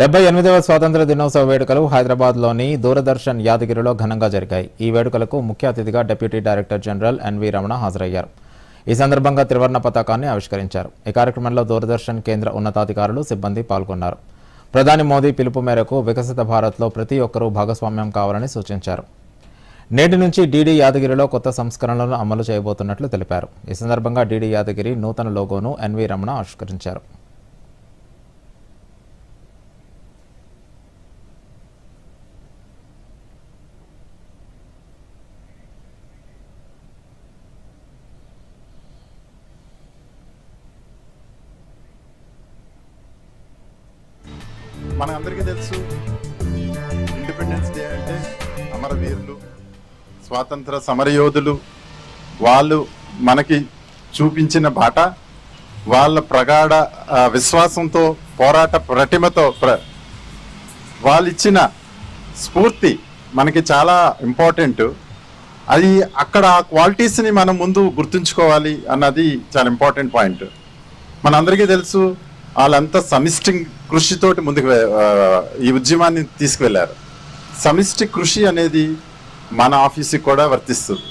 డెబ్బై ఎనిమిదవ స్వాతంత్ర దినోత్సవ వేడుకలు హైదరాబాద్లోని దూరదర్శన్ యాదగిరిలో ఘనంగా జరిగాయి. ఈ వేడుకలకు ముఖ్య అతిథిగా deputy director general N V Ramana హాజరయ్యారు. ఈ సందర్భంగా త్రివర్ణ పతాకాన్ని ఆవిష్కరించారు. ఈ కార్యక్రమంలో దూరదర్శన్ కేంద్ర ఉన్నతాధికారులు సిబ్బంది పాల్గొన్నారు. ప్రధాని మోదీ పిలుపు మేరకు వికసిత భారత్లో ప్రతి ఒక్కరూ భాగస్వామ్యం కావాలని సూచించారు. నేటి నుంచి డీడీ యాదగిరిలో కొత్త సంస్కరణలను అమలు చేయబోతున్నట్లు తెలిపారు. ఈ సందర్భంగా డీడీ యాదగిరి నూతన లోగోను ఎన్వి రమణ ఆవిష్కరించారు. మన అందరికీ తెలుసు. ఇండిపెండెన్స్ డే అంటే అమరవీరులు స్వాతంత్ర సమరయోధులు. వాళ్ళు మనకి చూపించిన బాట వాళ్ళ ప్రగాఢ విశ్వాసంతో పోరాట ప్రతిమతో ప్ర- వాళ్ళు ఇచ్చిన స్ఫూర్తి మనకి చాలా ఇంపార్టెంట్ అది అక్కడ ఆ క్వాలిటీస్ని మనం ముందు గుర్తుంచుకోవాలి అన్నది చాలా ఇంపార్టెంట్ పాయింట్ మనందరికీ తెలుసు వాళ్ళంతా సమిష్టి కృషితోటి ముందుకు ఈ ఉద్యమాన్ని తీసుకువెళ్ళారు. సమిష్టి కృషి అనేది మన ఆఫీస్కి కూడా వర్తిస్తుంది.